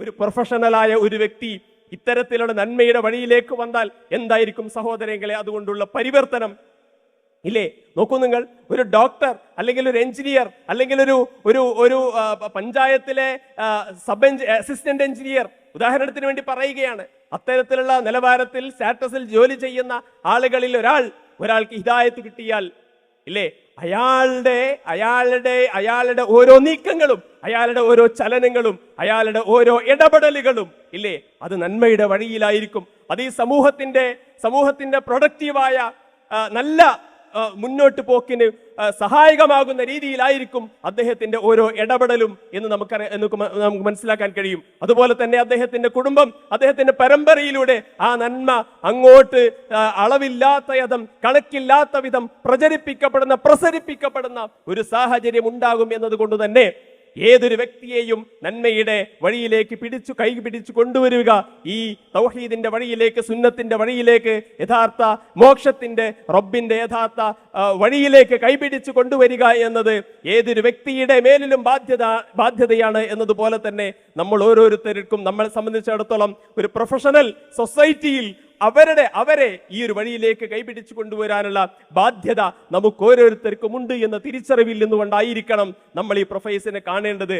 ഒരു പ്രൊഫഷണലായ ഒരു വ്യക്തി ഇത്തരത്തിലുള്ള നന്മയുടെ വഴിയിലേക്ക് വന്നാൽ എന്തായിരിക്കും സഹോദരങ്ങളെ? അതുകൊണ്ടുള്ള പരിവർത്തനം. ഇല്ലേ? നോക്കൂ നിങ്ങൾ ഒരു ഡോക്ടർ അല്ലെങ്കിൽ ഒരു എഞ്ചിനീയർ അല്ലെങ്കിൽ ഒരു ഒരു ഒരു പഞ്ചായത്തിലെ സബ് അസിസ്റ്റന്റ് എഞ്ചിനീയർ ഉദാഹരണത്തിന് വേണ്ടി പറയുകയാണ്. അത്തരത്തിലുള്ള നിലവാരത്തിൽ സ്റ്റാറ്റസിൽ ജോലി ചെയ്യുന്ന ആളുകളിൽ ഒരാൾ ഒരാൾക്ക് ഹിദായത്ത് കിട്ടിയാൽ ഇല്ലേ? അയാളുടെ അയാളുടെ അയാളുടെ ഓരോ നീക്കങ്ങളും അയാളുടെ ഓരോ ചലനങ്ങളും അയാളുടെ ഓരോ ഇടപെടലുകളും ഇല്ലേ? അത് നന്മയുടെ വഴിയിലായിരിക്കും. അത് ഈ സമൂഹത്തിന്റെ സമൂഹത്തിന്റെ പ്രൊഡക്റ്റീവായ നല്ല മുന്നോട്ട് പോക്കിന് സഹായകമാകുന്ന രീതിയിലായിരിക്കും അദ്ദേഹത്തിന്റെ ഓരോ ഇടപെടലും എന്ന് നമുക്ക് നമുക്ക് മനസ്സിലാക്കാൻ കഴിയും. അതുപോലെ തന്നെ അദ്ദേഹത്തിന്റെ കുടുംബം അദ്ദേഹത്തിന്റെ പരമ്പരയിലൂടെ ആ നന്മ അങ്ങോട്ട് അളവില്ലാത്ത വിധം കണക്കില്ലാത്ത വിധം പ്രചരിപ്പിക്കപ്പെടുന്ന പ്രസരിപ്പിക്കപ്പെടുന്ന ഒരു സാഹചര്യം ഉണ്ടാകും എന്നതുകൊണ്ട് തന്നെ ഏതൊരു വ്യക്തിയെയും നന്മയുടെ വഴിയിലേക്ക് പിടിച്ചു കൈ പിടിച്ചു കൊണ്ടുവരിക. ഈ തൗഹീദിന്റെ വഴിയിലേക്ക് സുന്നത്തിന്റെ വഴിയിലേക്ക് യഥാർത്ഥ മോക്ഷത്തിന്റെ റബ്ബിന്റെ യഥാർത്ഥ വഴിയിലേക്ക് കൈപിടിച്ചു കൊണ്ടുവരിക എന്നത് ഏതൊരു വ്യക്തിയുടെ മേലിലും ബാധ്യത ബാധ്യതയാണ് എന്നതുപോലെ തന്നെ നമ്മൾ ഓരോരുത്തർക്കും നമ്മളെ സംബന്ധിച്ചിടത്തോളം ഒരു പ്രൊഫഷണൽ സൊസൈറ്റിയിൽ അവരുടെ അവരെ ഈ ഒരു വഴിയിലേക്ക് കൈപിടിച്ചു കൊണ്ടുവരാനുള്ള ബാധ്യത നമുക്ക് ഓരോരുത്തർക്കും ഉണ്ട് എന്ന തിരിച്ചറിവിൽ നിന്നുകൊണ്ടായിരിക്കണം നമ്മൾ ഈ പ്രൊഫൈസിനെ കാണേണ്ടത്.